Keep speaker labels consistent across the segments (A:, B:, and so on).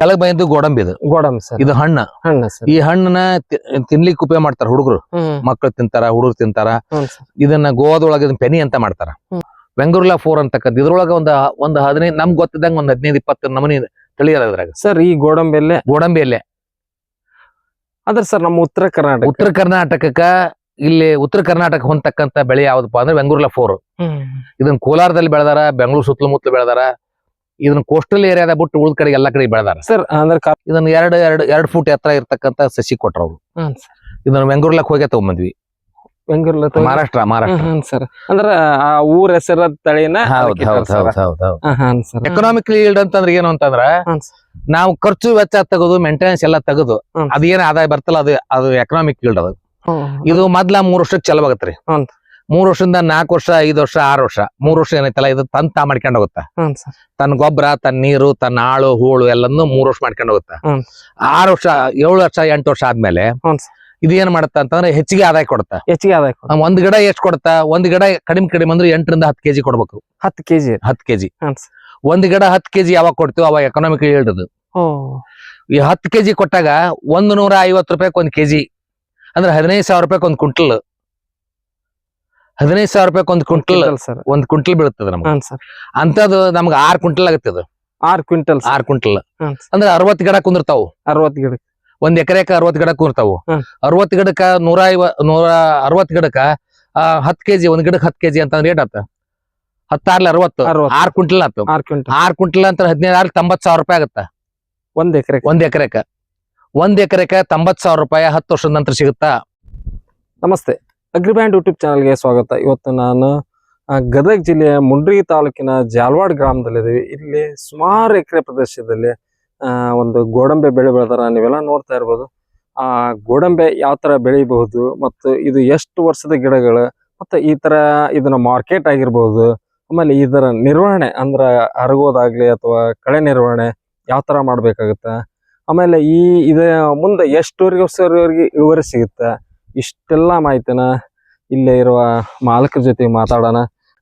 A: ಕೆಳಗ್ ಬಂದಿದ್ದು ಗೋಡಂಬಿ ಇದು.
B: ಗೋಡಂಬಿ ಸರ್.
A: ಇದು ಹಣ್ಣು.
B: ಹಣ್ಣ ಸರ್.
A: ಈ ಹಣ್ಣನ್ನ ತಿನ್ಲಿಕ್ಕೆ ಉಪಯೋಗ ಮಾಡ್ತಾರ ಹುಡುಗರು. ಮಕ್ಕಳು ತಿಂತಾರ ಹುಡುಗರು ತಿಂತಾರ. ಇದನ್ನ ಗೋವಾದೊಳಗೆ ಇದನ್ನ ಪೆನಿ ಅಂತ ಮಾಡ್ತಾರ.
B: ಹ್ಮ್.
A: ಬೆಂಗಳೂರ್ಲ ಫೋರ್ ಅಂತಕ್ಕಂಥ ಇದ್ರೊಳಗ ಒಂದ್ ಒಂದ್ ಹದಿನೈದು ನಮ್ಗೆ ಗೊತ್ತಿದ್ದಂಗ ಒಂದ್ ಹದಿನೈದು ಇಪ್ಪತ್ತು ನಮನಿ ತಳಿ ಅದ ಅದ್ರಾಗ
B: ಸರ್ ಈ ಗೋಡಂಬಿಯಲ್ಲೇ?
A: ಗೋಡಂಬಿ ಎಲೆ
B: ಅದ್ರ ಸರ್ ನಮ್ಮ ಉತ್ತರ ಕರ್ನಾಟಕ.
A: ಉತ್ತರ ಕರ್ನಾಟಕಕ್ಕ ಇಲ್ಲಿ ಉತ್ತರ ಕರ್ನಾಟಕ ಹೊಂದತಕ್ಕಂತ ಬೆಳೆ ಯಾವ್ದಪ್ಪ ಅಂದ್ರೆ ಬೆಂಗಳೂರ್ಲ ಫೋರ್ ಇದನ್ನ ಕೋಲಾರದಲ್ಲಿ ಬೆಳೆದಾರ ಬೆಂಗಳೂರು ಸುತ್ತಮುತ್ತಲು ಬೆಳೆದಾರ. ಇದನ್ನ ಕೋಸ್ಟಲ್ ಏರಿಯಾದ ಬಿಟ್ಟು ಉಳಿದ ಕಡೆ ಎಲ್ಲಾ ಕಡೆ ಬೆಳೆದಾರ
B: ಸರ್ ಅಂದ್ರೆ ಕಾ-
A: ಇದನ್ನ ಎರಡು ಎರಡು ಎರಡು ಫೂಟ್ ಎತ್ತರ ಇರ್ತಕ್ಕಂತ ಸಸಿ ಕೊಟ್ರ ಅವ್ರು
B: ಹ್ಮ್ ಸರ್
A: ಇದನ್ನ ಬೆಂಗಳೂರ್ಲಕ್ ಹೋಗಿ ತಗೊಂಬಂದ್ವಿ
B: ಬೆಂಗಳೂರಲ್ಲಿ ಅಥವಾ-
A: ಮಹಾರಾಷ್ಟ್ರ ಮಹಾರಾಷ್ಟ್ರ
B: ಹ್ಮ್ ಸರ್ ಅಂದ್ರ ಆ ಊರ ಹೆಸರ ತಳಿನ
A: ಹೌದ್ ಹೌದ್. ಹೌದ್ ಹೌದ್ ಹೌದ್
B: ಸರ್
A: ಎಕನಾಮಿಕ್ ಈಲ್ಡ್ ಅಂತಂದ್ರೆ ಏನು ಅಂತಂದ್ರ
B: ಹ್ಮ್ ಸರ್.
A: ನಾವು ಖರ್ಚು ವೆಚ್ಚ ತೆಗೆದು ಮೇಂಟೆನೆನ್ಸ್ ಎಲ್ಲ ತೆಗೆದು
B: ಹ್ಮ್.
A: ಅದೇನ್ ಆದಾಯ ಬರ್ತಲ್ಲ ಅದು ಅದು ಎಕನಾಮಿಕ್ ಈಲ್ಡ್ ಅದು
B: ಹ್ಮ್.
A: ಇದು ಮೊದ್ಲ ಮೂರ್ ವರ್ಷಕ್ಕೆ ಚಲವಾಗತ್ರಿ
B: ಹ್ಮ್.
A: ಮೂರ್ ವರ್ಷದಿಂದ ನಾಲ್ಕು ವರ್ಷ ಐದು ವರ್ಷ ಆರು ವರ್ಷ. ಮೂರ್ ವರ್ಷ ಏನೈತಲ್ಲ ಇದು ತನ್ ತಾ ಮಾಡ್ಕೊಂಡ್ ಹೋಗುತ್ತಾ.
B: ಹ್ಮ್ ಸರ್.
A: ತನ್ನ ಗೊಬ್ಬರ ತನ್ನ ನೀರು ತನ್ನ ಆಳು ಹೂಳು ಎಲ್ಲಾನು ಮೂರ್ ವರ್ಷ ಮಾಡ್ಕೊಂಡು ಹೋಗುತ್ತಾ.
B: ಹ್ಮ್.
A: ಆರು ವರ್ಷ ಏಳು ವರ್ಷ ಎಂಟು ವರ್ಷ ಆದ್ಮೇಲೆ
B: ಹ್ಮ್ ಸರ್.
A: ಇದು ಏನ್ ಮಾಡುತ್ತಾ ಅಂತಂದ್ರೆ ಹೆಚ್ಚಿಗೆ ಆದಾಯ ಕೊಡುತ್ತಾ.
B: ಹೆಚ್ಚಿಗೆ ಆದಾಯ ಕೊಡು.
A: ಒಂದ್ ಗಿಡ ಎಷ್ಟ್ ಕೊಡುತ್ತಾ? ಒಂದ್ ಗಿಡ ಕಡಿಮೆ ಕಡಿಮೆ ಅಂದ್ರೆ ಎಂಟರಿಂದ ಹತ್ತು ಕೆಜಿ ಕೊಡ್ಬೇಕು.
B: ಹತ್ ಕೆಜಿ.
A: ಹತ್ತು ಕೆಜಿ.
B: ಹ್ಮ್ ಸರ್.
A: ಒಂದ್ ಗಿಡ ಹತ್ ಕೆಜಿ ಯಾವಾಗ ಕೊಡ್ತೀವಿ ಅವಾಗ ಎಕನಾಮಿಕ್
B: ಓ.
A: ಈ ಹತ್ತು ಕೆಜಿ ಕೊಟ್ಟಾಗ ಒಂದ್ ನೂರ ಐವತ್ತು ರೂಪಾಯಿ ಒಂದ್ ಕೆಜಿ. ಅಂದ್ರೆ ಹದಿನೈದು ಸಾವಿರ ರೂಪಾಯಿ ಒಂದ್ ಕ್ವಿಂಟಲ್. ಹದಿನೈದು ಸಾವಿರ ರೂಪಾಯಿ ಒಂದು ಕ್ವಿಂಟಲ್
B: ಸರ್.
A: ಒಂದ್ ಕ್ವಿಂಟಲ್ ಬೀಳುತ್ತದೆ ನಮ್ಗೆ.
B: ಸರ್.
A: ನಮ್ಗೆ ಆರ್ ಕ್ವಿಂಟಲ್ ಆಗುತ್ತೆ ಅದು.
B: ಆರ್ ಕ್ವಿಂಟಲ್
A: ಆರ್ ಕ್ವಿಂಟಲ್. ಅಂದ್ರೆ ಅರವತ್ ಗಿಡ ಕುಂದಿರ್ತಾವು.
B: ಅರವತ್ ಗಿಡ.
A: ಒಂದ್ ಎಕರೆಕ ಅರವತ್ ಗಿಡ ಕುಂದಿರ್ತಾವು.
B: ಹ್ಮ್.
A: ಅರವತ್ ಗಿಡಕ್ಕ ನೂರ ಐವ ನೂರ ಅರವತ್ ಗಿಡಕ್ಕ ಆ, ಹತ್ ಕೆಜಿ ಒಂದ್ ಗಿಡಕ್ಕೆ ಹತ್ ಕೆಜಿ ಅಂತ ರೇಟ್ ಆತ. ಹತ್ತಾರ್ಲಿ ಅರವತ್ತು.
B: ಅರವತ್
A: ಆರ್ ಕ್ವಿಂಟಲ್ ಆತ.
B: ಆರ್ ಕ್ವಿಂಟಲ್.
A: ಆರ್ ಕ್ವಿಂಟಲ್ ಅಂತ ಹದಿನೈದು ಆರ್ಲಿ ತೊಂಬತ್ ಸಾವಿರ ರೂಪಾಯಿ ಆಗತ್ತ?
B: ಒಂದ್ ಎಕರೆ
A: ಒಂದ್ ಎಕರೆಕ. ಒಂದ್ ಎಕರೆಕ ತೊಂಬತ್ ಸಾವಿರ ರೂಪಾಯಿ ಹತ್ತು ವರ್ಷದ ನಂತರ ಸಿಗುತ್ತಾ?
B: ನಮಸ್ತೆ. ಅಗ್ರಿಬ್ಯಾಂಡ್ ಯೂಟ್ಯೂಬ್ ಚಾನಲ್ಗೆ ಸ್ವಾಗತ. ಇವತ್ತು ನಾನು ಗದಗ ಜಿಲ್ಲೆಯ ಮುಂಡ್ರಿ ತಾಲೂಕಿನ ಜಾಲ್ವಾಡ್ ಗ್ರಾಮದಲ್ಲಿದ್ದೀವಿ. ಇಲ್ಲಿ ಸುಮಾರು ಎಕರೆ ಪ್ರದೇಶದಲ್ಲಿ ಒಂದು ಗೋಡಂಬೆ ಬೆಳೆ ಬೆಳೆದಾರ ನೀವೆಲ್ಲ ನೋಡ್ತಾ ಇರ್ಬೋದು. ಆ, ಗೋಡಂಬೆ ಯಾವ ತರ ಬೆಳಿಬಹುದು ಮತ್ತು ಇದು ಎಷ್ಟು ವರ್ಷದ ಗಿಡಗಳು ಮತ್ತು ಈ ಥರ ಇದನ್ನ ಮಾರ್ಕೆಟ್ ಆಗಿರ್ಬೋದು, ಆಮೇಲೆ ಇದರ ನಿರ್ವಹಣೆ ಅಂದ್ರೆ ಅರಗೋದಾಗಲಿ ಅಥವಾ ಕಳೆ ನಿರ್ವಹಣೆ ಯಾವ ತರ ಮಾಡಬೇಕಾಗುತ್ತೆ, ಆಮೇಲೆ ಈ, ಇದ ಮುಂದೆ ಎಷ್ಟುವರೆಗೆ ವರ್ಷವರೆಗೆ ಇಳುವರಿ ಸಿಗುತ್ತೆ ಇಷ್ಟೆಲ್ಲ ಮಾಹಿತಿನ ಇಲ್ಲೇ ಇರುವ ಮಾಲಕರ ಜೊತೆ ಮಾತಾಡೋಣ.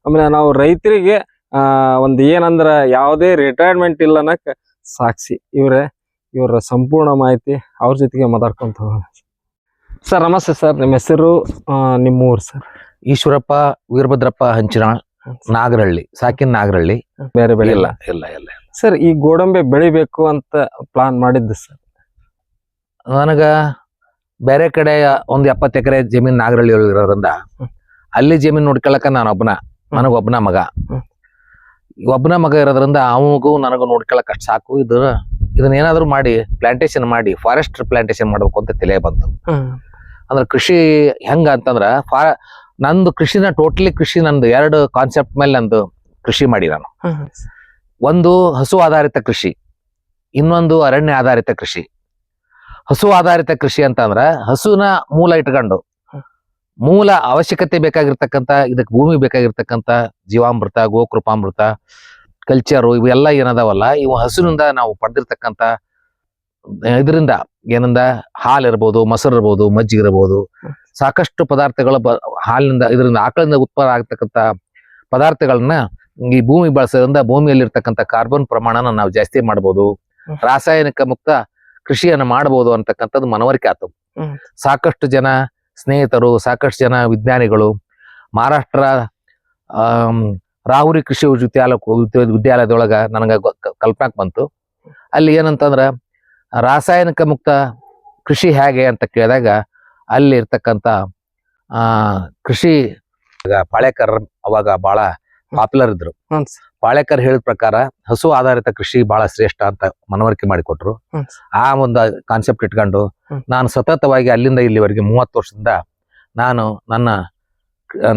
B: ಆಮೇಲೆ ನಾವು ರೈತರಿಗೆ ಆ ಒಂದು ಏನಂದ್ರೆ ಯಾವುದೇ ರಿಟೈರ್ಮೆಂಟ್ ಇಲ್ಲ ಅನ್ನಕ್ ಸಾಕ್ಷಿ ಇವರೇ ಇವರ ಸಂಪೂರ್ಣ ಮಾಹಿತಿ ಅವ್ರ ಜೊತೆಗೆ ಮಾತಾಡ್ಕೊಂತ ಹೋಗೋಣ. ಸರ್ ನಮಸ್ತೆ ಸರ್. ನಿಮ್ಮ ಹೆಸರು ನಿಮ್ಮ ಊರು ಸರ್?
A: ಈಶ್ವರಪ್ಪ ವೀರಭದ್ರಪ್ಪ ಹಂಚಿನಾಳ್ ನಾಗರಹಳ್ಳಿ ಸಾಕಿನ ನಾಗರಹಳ್ಳಿ.
B: ಬೇರೆ ಬೆಳೆ
A: ಇಲ್ಲ ಇಲ್ಲ. ಇಲ್ಲ
B: ಸರ್ ಈ ಗೋಡಂಬೆ ಬೆಳಿಬೇಕು ಅಂತ ಪ್ಲಾನ್ ಮಾಡಿದ್ದು ಸರ್?
A: ನನಗ ಬೇರೆ ಕಡೆ ಒಂದ್ ಎಪ್ಪತ್ತು ಎಕರೆ ಜಮೀನ್ ನಾಗರಹಳ್ಳಿ ಇರೋದ್ರಿಂದ ಅಲ್ಲಿ ಜಮೀನ್ ನೋಡ್ಕೊಳಕ ನಾನು ಒಬ್ಬನ ನನಗ ಒಬ್ಬನ ಮಗ. ಒಬ್ಬನ ಮಗ ಇರೋದ್ರಿಂದ ಅವನಿಗೂ ನನಗೂ ನೋಡ್ಕೊಳಕ್ ಅಷ್ಟ್ ಸಾಕು. ಇದು ಇದನ್ನ ಏನಾದ್ರು ಮಾಡಿ ಪ್ಲಾಂಟೇಶನ್ ಮಾಡಿ ಫಾರೆಸ್ಟ್ ಪ್ಲಾಂಟೇಶನ್ ಮಾಡ್ಬೇಕು ಅಂತ ತಲೆ ಬಂತು. ಅಂದ್ರೆ ಕೃಷಿ ಹೆಂಗ ಅಂತಂದ್ರ ಫಾ ನಂದು ಕೃಷಿನ ಟೋಟಲಿ ಕೃಷಿ ನಂದು ಎರಡು ಕಾನ್ಸೆಪ್ಟ್ ಮೇಲೆ ನಂದು ಕೃಷಿ ಮಾಡಿ ನಾನು. ಒಂದು ಹಸು ಆಧಾರಿತ ಕೃಷಿ ಇನ್ನೊಂದು ಅರಣ್ಯ ಆಧಾರಿತ ಕೃಷಿ. ಹಸು ಆಧಾರಿತ ಕೃಷಿ ಅಂತ ಅಂದ್ರೆ ಹಸುವಿನ ಮೂಲ ಇಟ್ಕೊಂಡು ಮೂಲ ಅವಶ್ಯಕತೆ ಬೇಕಾಗಿರ್ತಕ್ಕಂಥ ಇದಕ್ಕೆ ಭೂಮಿ ಬೇಕಾಗಿರ್ತಕ್ಕಂಥ ಜೀವಾಮೃತ ಗೋಕೃಪಾಮೃತ ಕಲ್ಚರು ಇವೆಲ್ಲ ಏನದಾವಲ್ಲ ಇವು ಹಸುವಿನಿಂದ ನಾವು ಪಡೆದಿರ್ತಕ್ಕಂಥ ಇದರಿಂದ ಏನಂದ ಹಾಲು ಇರ್ಬೋದು ಮೊಸರು ಇರ್ಬೋದು ಮಜ್ಜಿಗೆ ಇರ್ಬೋದು ಸಾಕಷ್ಟು ಪದಾರ್ಥಗಳು ಹಾಲಿನಿಂದ ಇದರಿಂದ ಆಕಳಿಂದ ಉತ್ಪನ್ನ ಆಗ್ತಕ್ಕಂಥ ಪದಾರ್ಥಗಳನ್ನ ಈ ಭೂಮಿ ಬಳಸೋದ್ರಿಂದ ಭೂಮಿಯಲ್ಲಿರ್ತಕ್ಕಂಥ ಕಾರ್ಬನ್ ಪ್ರಮಾಣನ ನಾವು ಜಾಸ್ತಿ ಮಾಡ್ಬೋದು. ರಾಸಾಯನಿಕ ಮುಕ್ತ ಕೃಷಿಯನ್ನ ಮಾಡಬಹುದು ಅಂತಕ್ಕಂಥದ್ದು ಮನವರಿಕೆ ಆತು. ಸಾಕಷ್ಟು ಜನ ಸ್ನೇಹಿತರು ಸಾಕಷ್ಟು ಜನ ವಿಜ್ಞಾನಿಗಳು ಮಹಾರಾಷ್ಟ್ರ ರಾಹುರಿ ಕೃಷಿ ವಿದ್ಯಾಲಯ ವಿದ್ಯಾಲಯದೊಳಗ ನನಗೆ ಕಲ್ಪನಾಕ್ ಬಂತು. ಅಲ್ಲಿ ಏನಂತಂದ್ರೆ ರಾಸಾಯನಿಕ ಮುಕ್ತ ಕೃಷಿ ಹೇಗೆ ಅಂತ ಕೇಳಿದಾಗ ಅಲ್ಲಿ ಇರ್ತಕ್ಕಂಥ ಆ ಕೃಷಿ ಪಾಳೆಕರ್ ಅವಾಗ ಬಹಳ ಪಾಪ್ಯುಲರ್ ಇದ್ರು. ಪಾಳೇಕರ್ ಹೇಳಿದ ಪ್ರಕಾರ ಹಸು ಆಧಾರಿತ ಕೃಷಿ ಬಹಳ ಶ್ರೇಷ್ಠ ಅಂತ ಮನವರಿಕೆ ಮಾಡಿಕೊಟ್ರು. ಆ ಒಂದು ಕಾನ್ಸೆಪ್ಟ್ ಇಟ್ಕೊಂಡು ನಾನು ಸತತವಾಗಿ ಅಲ್ಲಿಂದ ಇಲ್ಲಿವರೆಗೆ ಮೂವತ್ತು ವರ್ಷದಿಂದ ನಾನು ನನ್ನ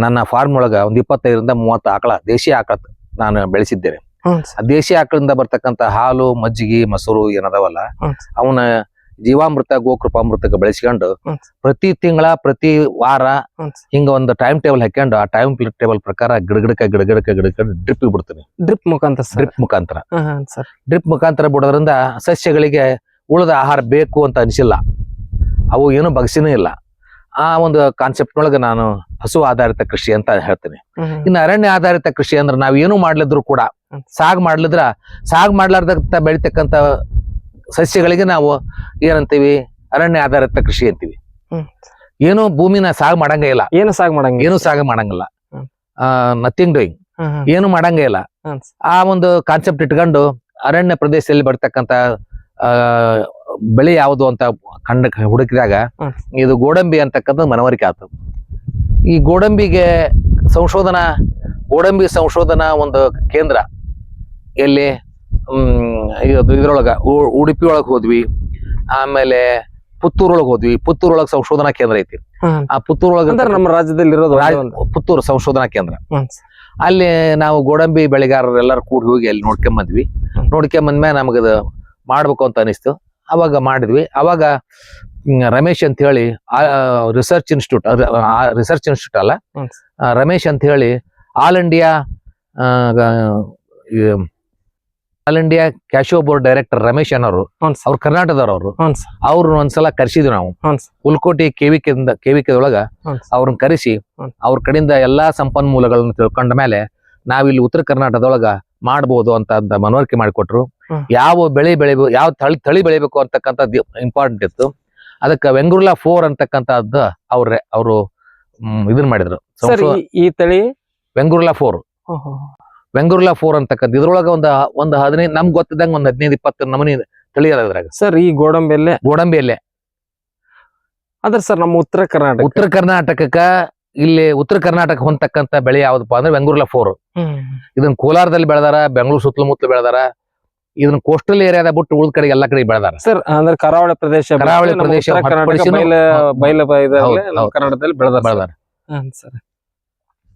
A: ನನ್ನ ಫಾರ್ಮ್ ಒಳಗ ಒಂದ್ ಇಪ್ಪತ್ತೈದರಿಂದ ಮೂವತ್ತು ಆಕಳ ದೇಶಿ ಆಕಳ ನಾನು ಬೆಳೆಸಿದ್ದೇನೆ. ದೇಶಿ ಆಕಳಿಂದ ಬರ್ತಕ್ಕಂತ ಹಾಲು ಮಜ್ಜಿಗೆ ಮೊಸರು ಏನದವಲ್ಲ ಅವನ ಜೀವಾಮೃತ ಗೋಕೃಪಾಮೃತಕ್ಕೆ ಬೆಳೆಸ್ಕೊಂಡು. ಪ್ರತಿ ತಿಂಗಳ ಪ್ರತಿ ವಾರ. ಹಿಂಗ ಒಂದು ಟೈಮ್ ಟೇಬಲ್ ಹಾಕೊಂಡು ಆ ಟೈಮ್ ಟೇಬಲ್ ಪ್ರಕಾರ ಗಿಡಗಿಡಕ ಗಿಡಗಿಡಕ ಗಿಡಗಿಡ ಡ್ರಿಪ್ ಬಿಡ್ತೀನಿ.
B: ಡ್ರಿಪ್ ಮುಖಾಂತರ
A: ಡ್ರಿಪ್ ಮುಖಾಂತರ. ಡ್ರಿಪ್ ಮುಖಾಂತರ ಬಿಡೋದ್ರಿಂದ ಸಸ್ಯಗಳಿಗೆ ಉಳಿದ ಆಹಾರ ಬೇಕು ಅಂತ ಅನಿಸಿಲ್ಲ. ಅವು ಏನು ಬಗ್ಸಿನೂ ಇಲ್ಲ. ಆ ಒಂದು ಕಾನ್ಸೆಪ್ಟ್ ಒಳಗೆ ನಾನು ಹಸು ಆಧಾರಿತ ಕೃಷಿ ಅಂತ ಹೇಳ್ತೀನಿ. ಇನ್ನು ಅರಣ್ಯ ಆಧಾರಿತ ಕೃಷಿ ಅಂದ್ರೆ ನಾವೇನು ಏನು ಮಾಡ್ಲಿದ್ರು ಕೂಡ ಸಾಗ್ ಮಾಡ್ಲಿದ್ರ ಸಾಗ್ ಮಾಡ್ಲಾರ್ದಂತ ಬೆಳಿತಕ್ಕಂತ ಸಸ್ಯಗಳಿಗೆ ನಾವು ಏನಂತೀವಿ? ಅರಣ್ಯ ಆಧಾರಿತ ಕೃಷಿ ಅಂತೀವಿ. ಏನು ಭೂಮಿನ ಸಾಗ ಮಾಡಂಗೇ ಇಲ್ಲ.
B: ಏನು ಸಾಗ ಮಾಡಂಗ
A: ಏನು ಸಾಗ ಮಾಡಂಗಿಲ್ಲ. Nothing doing. ಏನು ಮಾಡಂಗೇ ಇಲ್ಲ. ಆ ಒಂದು ಕಾನ್ಸೆಪ್ಟ್ ಇಟ್ಕೊಂಡು ಅರಣ್ಯ ಪ್ರದೇಶದಲ್ಲಿ ಬರ್ತಕ್ಕಂತ ಬೆಳೆ ಯಾವುದು ಅಂತ ಕಂಡ ಹುಡುಕಿದಾಗ ಇದು ಗೋಡಂಬಿ ಅಂತಕ್ಕಂಥ ಮನವರಿಕೆ ಆಯ್ತು ಈ ಗೋಡಂಬಿಗೆ ಸಂಶೋಧನಾ ಗೋಡಂಬಿ ಸಂಶೋಧನಾ ಒಂದು ಕೇಂದ್ರ ಎಲ್ಲಿ ಹ್ಮ್ ಇದು ಇದ್ರೊಳಗ ಉಡುಪಿ ಒಳಗ್ ಹೋದ್ವಿ ಆಮೇಲೆ ಪುತ್ತೂರೊಳಗೆ ಹೋದ್ವಿ. ಪುತ್ತೂರೊಳಗ್ ಸಂಶೋಧನಾ ಕೇಂದ್ರ ಐತಿ. ಆ ಪುತ್ತೂರೊಳಗ
B: ಅಂದ್ರೆ ನಮ್ಮ ರಾಜ್ಯದಲ್ಲಿ ಇರೋದು
A: ಪುತ್ತೂರು ಸಂಶೋಧನಾ ಕೇಂದ್ರ. ಅಲ್ಲಿ ನಾವು ಗೋಡಂಬಿ ಬೆಳೆಗಾರರು ಎಲ್ಲರೂ ಕೂಡಿ ಹೋಗಿ ಅಲ್ಲಿ ನೋಡ್ಕೊಂಬಂದ್ವಿ. ನೋಡ್ಕೊಂಬಂದ್ಮೇಲೆ ನಮಗದು ಮಾಡ್ಬೇಕು ಅಂತ ಅನಿಸ್ತು. ಅವಾಗ ಮಾಡಿದ್ವಿ. ಅವಾಗ ರಮೇಶ್ ಅಂತ ಹೇಳಿ ರಿಸರ್ಚ್ ಇನ್ಸ್ಟಿಟ್ಯೂಟ್ ರಿಸರ್ಚ್ ಇನ್ಸ್ಟಿಟ್ಯೂಟ್ ಅಲ್ಲ? ರಮೇಶ್ ಅಂತ ಹೇಳಿ all India all India cashew board director Ramesh ಅನ್ನೋರು. ಅವ್ರು ಕರ್ನಾಟಕದವ್ರು ಅವರು. ಅವ್ರನ್ನ ಒಂದ್ಸಲ ಕರ್ಸಿದ್ವಿ ನಾವು
B: ಉಲ್ಕೋಟಿ
A: ಹುಲ್ಕೋಟಿ ಕೆವಿಕೆಯಿಂದ ಕೆವಿಕೆದೊಳಗ. ಅವ್ರನ್ನ ಕರೆಸಿ. ಅವ್ರ ಕಡೆಯಿಂದ ಎಲ್ಲಾ ಸಂಪನ್ಮೂಲಗಳನ್ನ ತಿಳ್ಕೊಂಡ ಮೇಲೆ ನಾವಿಲ್ಲಿ ಉತ್ತರ ಕರ್ನಾಟಕದೊಳಗ ಮಾಡಬಹುದು ಅಂತ ಮನವರಿಕೆ ಮಾಡಿಕೊಟ್ರು ಯಾವ ಬೆಳೆ ಬೆಳಿಬೇಕು ಯಾವ ತಳಿ ತಳಿ ಬೆಳಿಬೇಕು ಅಂತಕ್ಕಂಥ ಇಂಪಾರ್ಟೆಂಟ್ ಇತ್ತು ಅದಕ್ಕೆ ವೆಂಗುರ್ಲಾ ಫೋರ್ ಅಂತಕ್ಕಂಥದ್ದು ಅವ್ರೆ ಅವರು ಇದನ್ನ ಮಾಡಿದ್ರು
B: ಸರ್ ಈ- ತಳಿ
A: ವೆಂಗುರ್ಲಾ ಫೋರ್. ವೆಂಗುರ್ಲಾ ಫೋರ್ ಅಂತಕ್ಕಂಥ ಇದ್ರೊಳಗ ಒಂದು ಒಂದು ಹದಿನೈದು ನಮ್ಗೆ ಗೊತ್ತಿದ್ದಂಗೆ ಒಂದು ಹದಿನೈದು ಇಪ್ಪತ್ತು ನಮನಿ ತಳಿ ಅದ ಇದ್ರಾಗ.
B: ಸರ್ ಈ ಗೋಡಂಬಿಯಲ್ಲೇ?
A: ಗೋಡಂಬಿಯಲ್ಲೇ.
B: ಅಂದ್ರೆ ಸರ್ ನಮ್ಮ ಉತ್ತರ ಕರ್ನಾಟಕ.
A: ಉತ್ತರ ಕರ್ನಾಟಕಕ್ಕ ಇಲ್ಲಿ ಉತ್ತರ ಕರ್ನಾಟಕ ಹೊಂದತಕ್ಕಂತ ಬೆಳೆ ಯಾವ್ದಪ್ಪ ಅಂದ್ರೆ ವೆಂಗುರ್ಲಾ ಫೋರ್. ಇದನ್ನ ಕೋಲಾರದಲ್ಲಿ ಬೆಳೆದಾರ ಬೆಂಗಳೂರು ಸುತ್ತಮುತ್ತಲು ಬೆಳೆದಾರ ಇದನ್ನ ಕೋಸ್ಟಲ್ ಏರಿಯಾದ ಬಿಟ್ಟು ಉಳಿದ ಕಡೆ ಎಲ್ಲಾ ಕಡೆ ಬೆಳೆದಾರ.
B: ಸರ್ ಅಂದ್ರೆ ಕರಾವಳಿ ಪ್ರದೇಶ
A: ಕರಾವಳಿ ಪ್ರದೇಶ
B: ಕರ್ನಾಟಕದಲ್ಲಿ ಬೆಳೆದ
A: ಬೆಳೆದಾರ.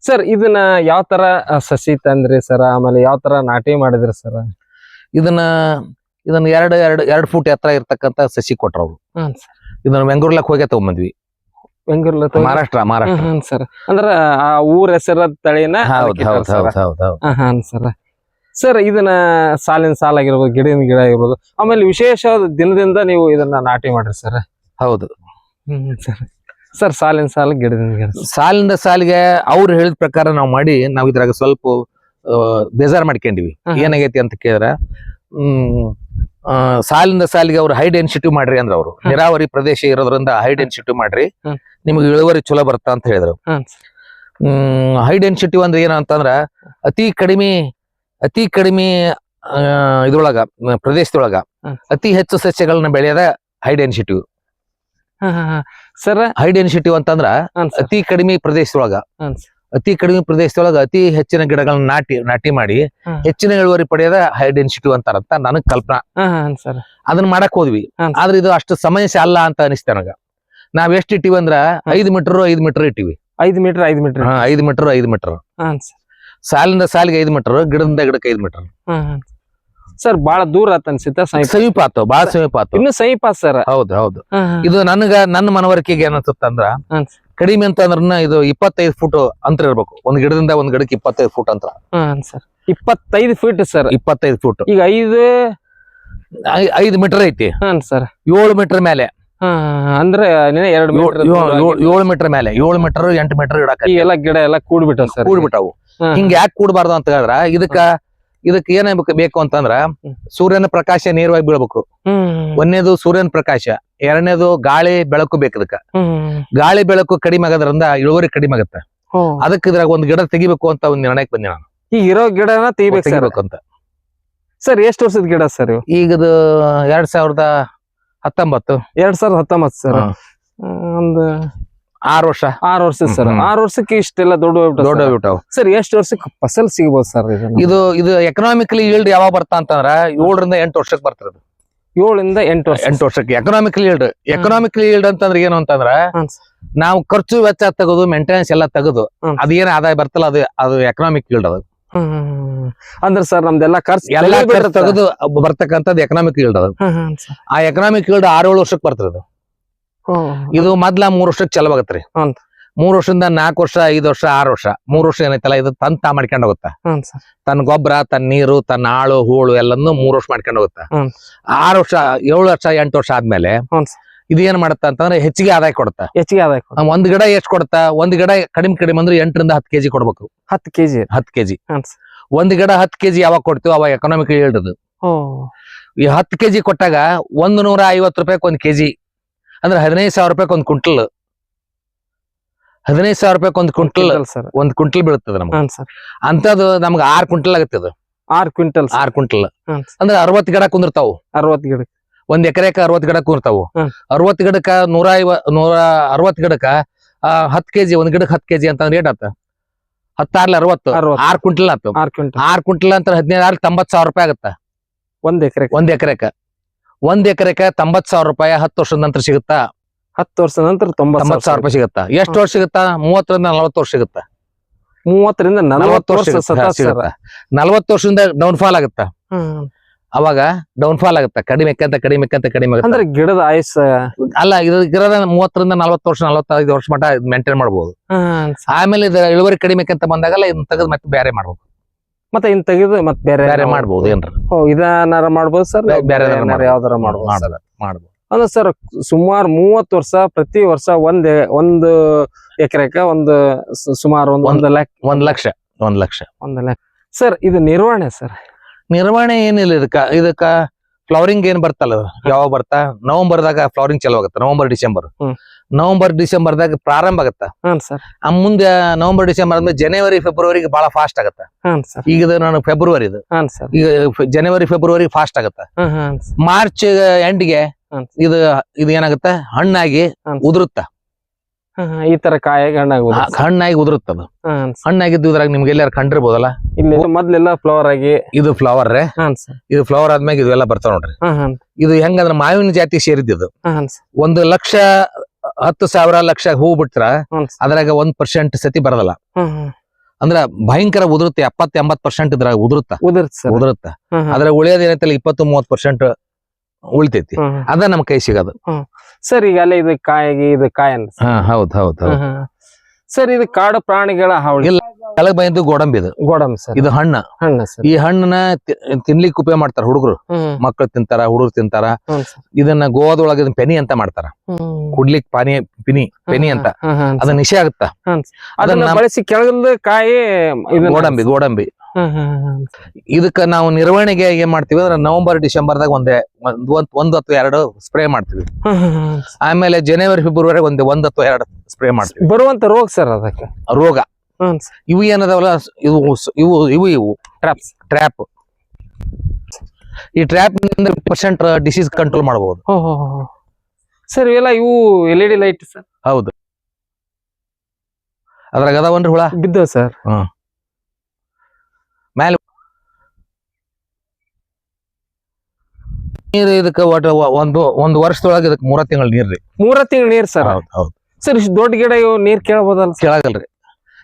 B: ಸರ್ ಇದನ್ನ ಯಾವ ತರ ಸಸಿ ತಂದ್ರಿ ಸರ್? ಆಮೇಲೆ ಯಾವ ತರ ನಾಟಿ ಮಾಡಿದ್ರಿ ಸರ್?
A: ಇದನ್ನ ಇದನ್ನ ಎರಡು ಎರಡು ಎರಡು ಫೂಟ್ ಎತ್ತರ ಇರ್ತಕ್ಕಂತ ಸಸಿ ಕೊಟ್ರ ಅವ್ರು. ಇದನ್ನ ಬೆಂಗಳೂರ್ಲಕ್ ಹೋಗಿ ತಗೊಂಬಂದ್ವಿ.
B: ಬೆಂಗಳೂರು
A: ಮಹಾರಾಷ್ಟ್ರ ಮಹಾರಾಷ್ಟ್ರ.
B: ಸರ್. ಅಂದ್ರ ಆ ಊರ ಹೆಸರ ತಳಿನ ಸರ್. ಸರ್ ಇದನ್ನ ಸಾಲಿನ ಸಾಲ ಆಗಿರ್ಬೋದು ಗಿಡದ ಗಿಡ ಆಗಿರ್ಬೋದು ಆಮೇಲೆ ವಿಶೇಷವಾದ ದಿನದಿಂದ ನೀವು ಇದನ್ನ ನಾಟಿ ಮಾಡ್ರಿ ಸರ್.
A: ಹೌದು.
B: ಹ್ಮ್ ಸರ್. ಸರ್ ಸಾಲಿನ ಸಾಲ ಗಿಡದಿಂದ ಗಿಡ
A: ಸಾಲಿಂದ ಸಾಲಿಗೆ ಅವ್ರು ಹೇಳಿದ ಪ್ರಕಾರ ನಾವು ಮಾಡಿ ನಾವು ಇದ್ರಾಗ ಸ್ವಲ್ಪ ಬೇಜಾರ್ ಮಾಡ್ಕೊಂಡಿವಿ. ಏನಾಗೈತಿ ಅಂತ ಕೇಳಿದ್ರೆ ಹ್ಮ್ ಸಾಲಿಂದ ಸಾಲಿಗೆ ಅವ್ರು ಹೈ ಡೆನ್ಸಿಟಿ ಮಾಡ್ರಿ ಅಂದ್ರ ಅವರು. ನೀರಾವರಿ ಪ್ರದೇಶ ಇರೋದ್ರಿಂದ ಹೈ ಡೆನ್ಸಿಟಿ ಮಾಡ್ರಿ. ನಿಮಗೆ ಇಳುವರಿ ಚಲೋ ಬರ್ತಾ ಅಂತ ಹೇಳಿದ್ರು.
B: ಹ್ಮ್.
A: ಹೈ ಡೆನ್ಸಿಟಿ ಅಂದ್ರೆ ಏನು ಅಂತಂದ್ರ ಅತಿ ಕಡಿಮೆ ಅತಿ ಕಡಿಮೆ ಇದ್ರೊಳಗ ಪ್ರದೇಶದೊಳಗ ಅತಿ ಹೆಚ್ಚು ಸಸ್ಯಗಳನ್ನ ಬೆಳೆಯದ high density
B: sir
A: high density ಅಂತಂದ್ರ ಅತಿ ಕಡಿಮೆ ಪ್ರದೇಶದೊಳಗ. ಅತಿ ಕಡಿಮೆ ಪ್ರದೇಶದೊಳಗ ಅತಿ ಹೆಚ್ಚಿನ ಗಿಡಗಳನ್ನ ನಾಟಿ ನಾಟಿ ಮಾಡಿ ಹೆಚ್ಚಿನ ಇಳುವರಿ ಪಡೆಯದ ಹೈ ಡೆನ್ಸಿಟಿ ಅಂತಾರಂತ ನನಗ್ ಕಲ್ಪನಾ. ಅದನ್ನ ಮಾಡಕ್ ಹೋದ್ವಿ. ಆದ್ರೆ ಇದು ಅಷ್ಟು ಸಮಸ್ಯೆ ಅಲ್ಲ ಅಂತ ಅನಿಸ್ತ ನನಗ. ನಾವ್ ಎಷ್ಟ್ ಇಟ್ಟಿವಿ ಅಂದ್ರ ಐದ್ ಮೀಟರ್ ಐದ್ ಮೀಟರ್ ಇಟ್ಟಿವಿ.
B: ಐದು ಮೀಟರ್ ಐದ್ ಮೀಟರ್.
A: ಐದ್ ಮೀಟರ್ ಐದ್ ಮೀಟರ್. ಸಾಲಿಂದ ಸಾಲಿಗೆ ಐದ್ ಮೀಟರ್ ಗಿಡದಿಂದ ಗಿಡಕ್ಕೆ ಐದ್ ಮೀಟರ್.
B: ಸರ್ ಬಾಳ ದೂರ ಆತ ಅನ್ಸುತ್ತೆ ಸಮೀಪ
A: ಆತು ಬಾಳ ಸಮೀಪ ಆತು.
B: ಇನ್ನು ಸಮೀಪ ಸರ್.
A: ಹೌದು ಹೌದು. ಇದು ನನಗ ನನ್ನ ಮನವರಿಕೆಗೆ ಏನನ್ಸುತ್ತಂದ್ರ
B: ಹಾಂ.
A: ಕಡಿಮೆ ಅಂತಂದ್ರ ಇದು ಇಪ್ಪತ್ತೈದು ಫುಟ್ ಅಂತರ ಇರ್ಬೇಕು. ಒಂದ್ ಗಿಡದಿಂದ ಒಂದ್ ಗಿಡಕ್ಕೆ ಇಪ್ಪತ್ತೈದು ಫುಟ್ ಅಂತರ.
B: ಸರ್. ಇಪ್ಪತ್ತೈದು ಫೀಟ್ ಸರ್.
A: ಇಪ್ಪತ್ತೈದು ಫುಟ್.
B: ಈಗ ಐದು
A: ಐದು ಮೀಟರ್ ಐತಿ.
B: ಸರ್.
A: ಏಳು ಮೀಟರ್ ಮೇಲೆ.
B: ಅಂದ್ರೆ ಎರಡು
A: ಏಳು ಮೀಟರ್ ಮೇಲೆ. ಏಳು ಮೀಟರ್ ಎಂಟು ಮೀಟರ್ ಇಡಕ
B: ಎಲ್ಲ ಗಿಡ ಎಲ್ಲ ಕೂಡ್ಬಿಟ್ಟ ಸರ್.
A: ಕೂಡ್ಬಿಟ್ಟಾವು. ಹಿಂಗ ಯಾಕೆ ಕೂಡಬಾರ್ದು ಅಂತ ಹೇಳಿದ್ರ ಇದಕ್ಕ ಇದಕ್ ಏನ್ ಬೇಕು- ಅಂತಂದ್ರ ಸೂರ್ಯನ ಪ್ರಕಾಶ ನೇರವಾಗಿ ಬೀಳ್ಬೇಕು.
B: ಒಂದೇದು
A: ಒಂದನೇದು ಸೂರ್ಯನ ಪ್ರಕಾಶ ಎರಡನೇದು ಗಾಳಿ ಬೆಳಕು ಬೇಕು ಇದಕ್ಕ. ಗಾಳಿ ಬೆಳಕು ಕಡಿಮೆ ಆಗೋದ್ರಿಂದ ಇಳುವರಿ ಕಡಿಮೆ ಆಗತ್ತೆ. ಅದಕ್ಕೆ ಇದ್ರಾಗ ಒಂದ್ ಗಿಡ ತೆಗಿಬೇಕು ಅಂತ ಒಂದ್ ನಿರ್ಣಯಕ್ಕೆ ಬಂದಿ ನಾನು.
B: ಈ ಇರೋ ಗಿಡನ ತೆಗಿಬೇಕು
A: ಅಂತ.
B: ಸರ್ ಎಷ್ಟು ವರ್ಷದ ಗಿಡ ಸರ್
A: ಈಗ ಎರಡ್ ಸಾವಿರದ ಹತ್ತೊಂಬತ್ತು.
B: ಎರಡ್ ಸಾವಿರದ ಹತ್ತೊಂಬತ್ತು ಸರ್. ಒಂದು
A: ಆರು ವರ್ಷ
B: ಆರು ವರ್ಷ ಸರ್. ಆರು ವರ್ಷಕ್ಕೆ ಇಷ್ಟೆಲ್ಲ ದೊಡ್ಡ
A: ದೊಡ್ಡ ಬಿಟ್ಟಾವು
B: ಸರ್ ಎಷ್ಟು ವರ್ಷಕ್ಕೆ ಫಸಲ್ ಸಿಗ್ಬೋದು ಸರ್
A: ಇದು ಇದು ಎಕನಾಮಿಕಲಿ ಈಲ್ಡ್ ಯಾವಾಗ ಬರ್ತಾ ಅಂತಂದ್ರ ಏಳರಿಂದ ಎಂಟು ವರ್ಷಕ್ಕೆ ಬರ್ತದೆ
B: ಏಳರಿಂದ ಎಂಟು ವರ್ಷ
A: ಎಂಟು ವರ್ಷಕ್ಕೆ ಎಕನಾಮಿಕಲ್ ಈಲ್ಡ್ ಎಕನಾಮಿಕಲ್ ಈಲ್ಡ್ ಅಂತಂದ್ರೆ ಏನು ಅಂತಂದ್ರ. ನಾವು ಖರ್ಚು ವೆಚ್ಚ ತೆಗೆದು ಮೇಂಟೆನೆನ್ಸ್ ಎಲ್ಲ ತೆಗೆದು ಅದೇನ ಆದಾಯ ಬರ್ತಲ್ಲ ಅದು ಅದು ಎಕನಾಮಿಕ್ ಈಲ್ಡ್ ಅದು.
B: ಅಂದ್ರೆ ಸರ್ ನಮ್ದೆಲ್ಲ ಖರ್ಚು
A: ಎಲ್ಲ. ತೆಗೆದು ಬರ್ತಕ್ಕಂಥದ್ದು ಎಕನಾಮಿಕ್ ಈಲ್ಡ್ ಅದು. ಆ ಎಕನಾಮಿಕ್ ಈಲ್ಡ್ ಆರು ಏಳು ವರ್ಷಕ್ಕೆ ಬರ್ತದೆ. ಇದು ಮೊದ್ಲ ಮೂರ್ ವರ್ಷಕ್ಕೆ ಚಲೋ
B: ಆಗತ್ರಿ.
A: ಮೂರ್ ವರ್ಷದಿಂದ ನಾಲ್ಕು ವರ್ಷ ಐದು ವರ್ಷ ಆರು ವರ್ಷ. ಮೂರ್ ವರ್ಷ ಏನೈತಲ್ಲ ಇದು ತನ್ ತಾ ಮಾಡ್ಕೊಂಡು ಹೋಗುತ್ತಾ. ತನ್ನ ಗೊಬ್ಬರ ತನ್ನ ನೀರು ತನ್ನ ಆಳು ಹೂಳು ಎಲ್ಲಾನು ಮೂರ್ ವರ್ಷ ಮಾಡ್ಕೊಂಡು ಹೋಗುತ್ತಾ. ಆರು ವರ್ಷ ಏಳು ವರ್ಷ ಎಂಟು ವರ್ಷ ಆದ್ಮೇಲೆ. ಇದು ಏನ್ ಮಾಡುತ್ತಾ ಅಂತಂದ್ರೆ ಹೆಚ್ಚಿಗೆ ಆದಾಯ ಕೊಡುತ್ತಾ
B: ಹೆಚ್ಚಿಗೆ ಆದಾಯ
A: ಒಂದ್ ಗಿಡ ಎಷ್ಟ್ ಕೊಡುತ್ತಾ ಒಂದ್ ಗಿಡ ಕಡಿಮೆ ಕಡಿಮೆ ಅಂದ್ರೆ ಎಂಟರಿಂದ ಹತ್ತು ಕೆಜಿ ಕೊಡ್ಬೇಕು.
B: ಹತ್ತು ಕೆಜಿ.
A: ಹತ್ತು ಕೆಜಿ. ಒಂದ್ ಗಿಡ ಹತ್ತು ಕೆಜಿ ಯಾವಾಗ ಕೊಡ್ತೀವಿ ಅವಾಗ ಎಕನಾಮಿಕ್
B: ಓ.
A: ಈ ಹತ್ತು ಕೆಜಿ ಕೊಟ್ಟಾಗ ಒಂದ್ ನೂರ ಐವತ್ ರೂಪಾಯಿ ಒಂದ್ ಕೆಜಿ ಅಂದ್ರೆ ಹದಿನೈದು ಸಾವಿರ ರೂಪಾಯಿ ಒಂದು ಕುಂಟಲ್. ಹದಿನೈದು ಸಾವಿರ ರೂಪಾಯಿ ಒಂದು ಕುಂಟಲ್
B: ಸರ್.
A: ಒಂದ್ ಕ್ವಿಂಟಲ್ ಬೀಳ್ತದ ನಮ್ಗೆ.
B: ಹಾಂ ಸರ್.
A: ಅಂತದ್ ನಮ್ಗೆ ಆರ್ ಕ್ವಿಂಟಲ್ ಆಗುತ್ತೆ ಅದು
B: ಆರ್ ಕ್ವಿಂಟಲ್
A: ಆರ್ ಕ್ವಿಂಟಲ್
B: ಹಾಂ
A: ಅಂದ್ರೆ ಅರವತ್ತು ಗಿಡ ಕುಂದಿರ್ತಾವು.
B: ಅರವತ್ತು ಗಿಡ.
A: ಒಂದ್ ಎಕರೆಕ ಅರವತ್ತು ಗಿಡ ಕುಂದಿರ್ತಾವು.
B: ಅರವತ್ತು
A: ಅರವತ್ ಗಿಡಕ್ಕ ನೂರ ಐವ ನೂರ ಅರವತ್ತು ಗಿಡಕ್ಕ ಹತ್ತು ಕೆಜಿ ಒಂದ್ ಗಿಡಕ್ಕೆ ಹತ್ತು ಕೆಜಿ ಅಂತ ರೇಟ್ ಆತ ಹತ್ತಾರ್ಲಿ ಅರವತ್ತು.
B: ಆರು
A: ಆರ್ ಕ್ವಿಂಟಲ್ ಆತು.
B: ಆರ್ ಕ್ವಿಂಟಲ್
A: ಆರ್ ಕ್ವಿಂಟಲ್ ಅಂತ ಹದಿನೈದು ಆರ್ ತೊಂಬತ್ ಸಾವಿರ ರೂಪಾಯಿ ಆಗುತ್ತೆ?
B: ಒಂದ್ ಎಕರೆ
A: ಒಂದ್ ಎಕರೆಕ. ಒಂದ್ ಎಕರೆಕ ತೊಂಬತ್ ಸಾವಿರ ರೂಪಾಯಿ ಹತ್ತು ವರ್ಷದ ನಂತರ ಸಿಗುತ್ತಾ?
B: ಹತ್ತು ವರ್ಷದ ನಂತರ ತೊಂಬತ್
A: ಸಾವಿರ ರೂಪಾಯಿ ಸಿಗುತ್ತಾ? ಎಷ್ಟು ವರ್ಷ ಸಿಗುತ್ತಾ? ಮೂವತ್ತರಿಂದ ನಲವತ್ತು ವರ್ಷ ಸಿಗುತ್ತಾ?
B: ಮೂವತ್ತರಿಂದ ನಲವತ್ತು ವರ್ಷ
A: ಸಿಗುತ್ತಾ? ನಲವತ್ತು ವರ್ಷದಿಂದ ಡೌನ್ ಫಾಲ್ ಆಗುತ್ತಾ. ಅವಾಗ ಡೌನ್ ಫಾಲ್ ಆಗುತ್ತಾ? ಕಡಿಮೆ ಕಂತ ಕಡಿಮೆ ಕಂತ ಕಡಿಮೆ
B: ಅಂದ್ರೆ ಗಿಡದ ಆಯಸ್
A: ಅಲ್ಲ ಇದು ಗಿಡದ ಮೂವತ್ತರಿಂದ ನಲವತ್ತು ವರ್ಷ ನಲವತ್ತೈದು ವರ್ಷ ಮಟ್ಟ ಮೇಂಟೈನ್ ಮಾಡಬಹುದು ಆಮೇಲೆ ಇದರ ಇಳುವರಿ ಕಡಿಮೆ ಅಂತ ಬಂದಾಗಲ್ಲ ಇದನ್ನ ತೆಗೆದು ಮತ್ತೆ ಬೇರೆ ಮಾಡ್ಬೋದು.
B: ಮತ್ತೆ ಇನ್ ತೆಗೆದು ಮತ್ತೆ ಬೇರೆ
A: ಬೇರೆ ಮಾಡ್ಬೋದು ಏನ್ರ?
B: ಓ ಇದನ್ನಾರ ಮಾಡ್ಬೋದು ಸರ್?
A: ಬೇರೆ.
B: ಯಾವ್ದಾರ ಮಾಡ್ಬೋದು?
A: ಮಾಡ್ಬೋದು
B: ಅಂದ್ರೆ ಸರ್ ಸುಮಾರು ಮೂವತ್ತು ವರ್ಷ ಪ್ರತಿ ವರ್ಷ ಒಂದ್ ಒಂದು ಎಕರೆಕ ಒಂದು ಸುಮಾರು ಒಂದು ಒಂದು ಲಕ್ಷ.
A: ಒಂದ್ ಲಕ್ಷ ಒಂದ್ ಲಕ್ಷ.
B: ಒಂದ್ ಸರ್ ಇದು ನಿರ್ವಹಣೆ ಸರ್?
A: ನಿರ್ವಹಣೆ ಏನಿಲ್ಲ ಇದಕ್ಕ ಇದಕ್ಕ ಫ್ಲವರಿಂಗ್ ಏನ್ ಬರ್ತಲ್ಲ ಯಾವಾಗ ಬರ್ತಾ? ನವೆಂಬರ್ದಾಗ ಫ್ಲವರಿಂಗ್ ಚಲೋ ಆಗತ್ತೆ ನವೆಂಬರ್ ಡಿಸೆಂಬರ್. ನವೆಂಬರ್ ಡಿಸೆಂಬರ್ದಾಗ ಪ್ರಾರಂಭ ಆಗತ್ತ? ಆ ಮುಂದೆ ನವೆಂಬರ್ ಡಿಸೆಂಬರ್ ಆದ್ಮೇಲೆ ಜನವರಿ ಫೆಬ್ರವರಿಗೆ ಬಹಳ ಫಾಸ್ಟ್ ಆಗತ್ತ? ಈಗ ನಾನು ಫೆಬ್ರವರಿ ಇದು. ಈಗ ಜನವರಿ ಫೆಬ್ರವರಿ ಫಾಸ್ಟ್ ಆಗತ್ತ? ಮಾರ್ಚ್ ಎಂಡ್ಗೆ. ಇದು ಇದು ಏನಾಗತ್ತ? ಹಣ್ಣಾಗಿ. ಉದುರುತ್ತ?
B: ಈ ತರ ಕಾಯಿ
A: ಹಣ್ಣಾಗಿ ಹಣ್ಣಾಗಿ ಉದುರುತ್ತದ. ಹಣ್ಣಾಗಿದ್ದು ಇದ್ರಾಗ ನಿಮ್ಗೆ ಎಲ್ಲಾರು ಕಂಡಿರ್ಬೋದಲ್ಲ?
B: ಇಲ್ಲಿ ಮೊದ್ಲೆಲ್ಲ ಫ್ಲವರ್ ಆಗಿ
A: ಇದು ಫ್ಲವರ್ ಇದು ಫ್ಲವರ್ ಆದ್ಮೇಲೆ ಇದೆಲ್ಲ ಬರ್ತಾವ ನೋಡ್ರಿ. ಇದು ಹೆಂಗಂದ್ರೆ ಮಾವಿನ ಜಾತಿ ಸೇರಿದ್ದು ಒಂದು ಲಕ್ಷ ಹತ್ತು ಸಾವಿರ ಲಕ್ಷ ಹೂ ಬಿಟ್ರ ಅದ್ರಾಗ ಒಂದ್ ಪರ್ಸೆಂಟ್ ಸತಿ ಬರದಲ್ಲ. ಅಂದ್ರ ಭಯಂಕರ ಉದುರುತ್ತೆ ಎಪ್ಪತ್ ಎಂಬತ್ ಪರ್ಸೆಂಟ್ ಇದ್ರಾಗ ಉದುರುತ್ತ? ಉದುರುತ್ತ
B: ಅದ್ರ ಹಾಂ
A: ಅದ್ರಾಗ ಉಳಿಯೋದ್ ಏನೈತಲ್ಲ ಇಪ್ಪತ್ತು ಮೂವತ್ ಪರ್ಸೆಂಟ್ ಉಳಿತೈತಿ. ಅದ ನಮ್ ಕೈ ಸಿಗೋದು.
B: ಸರ್ ಈಗ ಅಲ್ಲೇ ಇದು ಕಾಯಿಗೆ ಇದು ಕಾಯಿ
A: ಹಾ ಹೌದ್ ಹೌದ್ ಹೌದ್.
B: ಸರ್ ಇದು ಕಾಡು ಪ್ರಾಣಿಗಳ ಹಾವಳಿ
A: ಇಲ್ಲ. ಕೆಳಗ್ ಬಂದು ಗೋಡಂಬಿ ಇದು
B: ಗೋಡಂಬಿ ಸರ್
A: ಇದು ಹಣ್ಣ
B: ಹಣ್ಣ ಸರ್
A: ಈ ಹಣ್ಣನ್ನ ತಿನ್ಲಿಕ್ಕೆ ಉಪಯೋಗ ಮಾಡ್ತಾರ ಹುಡುಗರು ಮಕ್ಕಳು ತಿಂತಾರ ಹುಡುಗರು ತಿಂತಾರ ಇದನ್ನ ಗೋವಾದೊಳಗೆ ಇದನ್ನ ಪೆನಿ ಅಂತ ಮಾಡ್ತಾರ ಕುಡ್ಲಿಕ್ ಪಾನಿ ಪಿನಿ ಪೆನಿ ಅಂತ
B: ಅದನ್ನ
A: ಅದ ನಿಶೆ ಆಗುತ್ತ
B: ಅದನ್ನ ಬಳಸಿ ಕೆಳಗಲ್ದ ಕಾಯಿ
A: ಗೋಡಂಬಿ ಗೋಡಂಬಿ ಇದಕ್ಕ ನಾವು ನಿರ್ವಹಣೆಗೆ ಏನ್ ಮಾಡ್ತೀವಿ ಅಂದ್ರೆ ನವೆಂಬರ್ ಡಿಸೆಂಬರ್ದಾಗ ಒಂದೇ ಒಂದ್ ಒಂದ್- ಒಂದ್ ಅಥವಾ ಎರಡು ಸ್ಪ್ರೇ ಮಾಡ್ತೀವಿ.
B: ಹ್ಮ್ ಹ್ಮ್ ಹ್ಮ್.
A: ಆಮೇಲೆ ಜನವರಿ ಫೆಬ್ರವರಿ ಒಂದ್ ಒಂದ್ ಅಥವಾ ಎರಡು ಸ್ಪ್ರೇ ಮಾಡ್ತೀವಿ.
B: ಬರುವಂತ ರೋಗ ಸರ್ ಅದಕ್ಕೆ?
A: ರೋಗ.
B: ಹ್ಮ್
A: ಇವು ಏನದಾವಲ್ಲ ಇವು ಇವು ಇವು ಇವು.
B: ಟ್ರಾಪ್ಸ್
A: ಟ್ರ್ಯಾಪ್ ಈ ಟ್ರ್ಯಾಪ್ನಿಂದ ಪರ್ಸೆಂಟ್ ಡಿಸೀಸ್ ಕಂಟ್ರೋಲ್ ಮಾಡಬಹುದು
B: ಸರ್ ಇವೆಲ್ಲ ಇವು L E D light sir?
A: ಹೌದು. ಅದ್ರಾಗ ಅದಾವನ್ರಿ ಹುಳ?
B: ಬಿದ್ದವ ಸರ್.
A: ನೀರು ಇದಕ್ಕೆ ಒಟ್ಟು ಒಂದು ಒಂದು ವರ್ಷದೊಳಗೆ ಇದಕ್ಕೆ ಮೂರ ತಿಂಗಳ ನೀರ್ರಿ
B: ಮೂರ ತಿಂಗಳು ನೀರ್ ಸರ್?
A: ಹೌದು ಹೌದು.
B: ಸರ್ ಇಷ್ಟು ದೊಡ್ಡ ಗಿಡ ಇವು ನೀರ್ ಕೇಳಬಹುದಲ್ಲ ಕೇಳಾಗಲ್ಲ
A: ಕೇಳಾಗಲ್ರಿ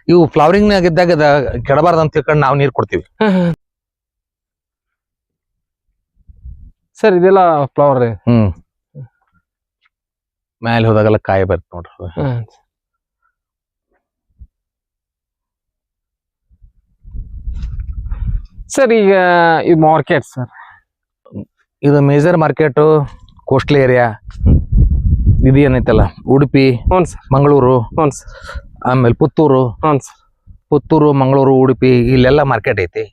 A: ಇವು ಫ್ಲವರಿಂಗ್ ನಾಗ ಇದ್ದಾಗ ಅದ ಕೆಡಬಾರ್ದು ಅಂತ ತಿಳ್ಕೊಂಡು ನಾವು ನೀರ್ ಕೊಡ್ತೀವಿ.
B: ಸರ್ ಇದೆಲ್ಲ ಫ್ಲವರ್ ರೀ?
A: ಹ್ಮ್. ಮ್ಯಾಲೆ ಹೋದಾಗೆಲ್ಲ ಕಾಯಿ ಬರ್ತ ನೋಡ್ರಿ.
B: ಸರ್. ಈಗ ಈ ಮಾರ್ಕೆಟ್ ಸರ್.
A: ಇದು ಮೇಜರ್ ಮಾರ್ಕೆಟ್ ಕೋಸ್ಟ್ಲಿ ಏರಿಯಾ ಇದು ಏನೈತಲ್ಲ ಉಡುಪಿ
B: ಹ್ಞೂ ಸರ್.
A: ಮಂಗಳೂರು
B: ಹ್ಞೂ ಸರ್.
A: ಆಮೇಲೆ ಪುತ್ತೂರು.
B: ಹ್ಞೂ ಸರ್.
A: ಪುತ್ತೂರು ಮಂಗಳೂರು ಉಡುಪಿ ಇಲ್ಲೆಲ್ಲ ಮಾರ್ಕೆಟ್ ಐತಿ.